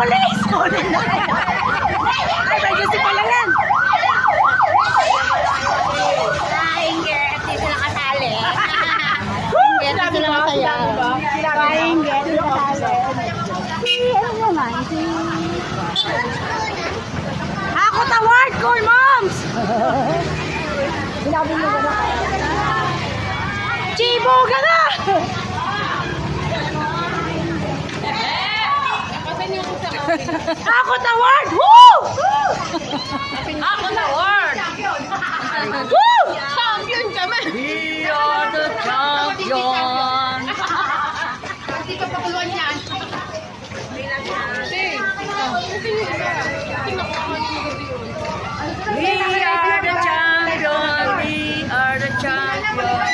police! Kunin na. Ay, emergency pala yan. Flying girl, at sila kasali. Sinabi sila masaya. Flying girl, sila kasali. Ano naman, si... Hakot award, cool moms! Sinabi mo ba na? Chibo ka na! Ako the word! Woo! Ako the word! Woo! Champion kami! We are the champion! Hindi ka pakuluan yan. We are the champion! We are the champion!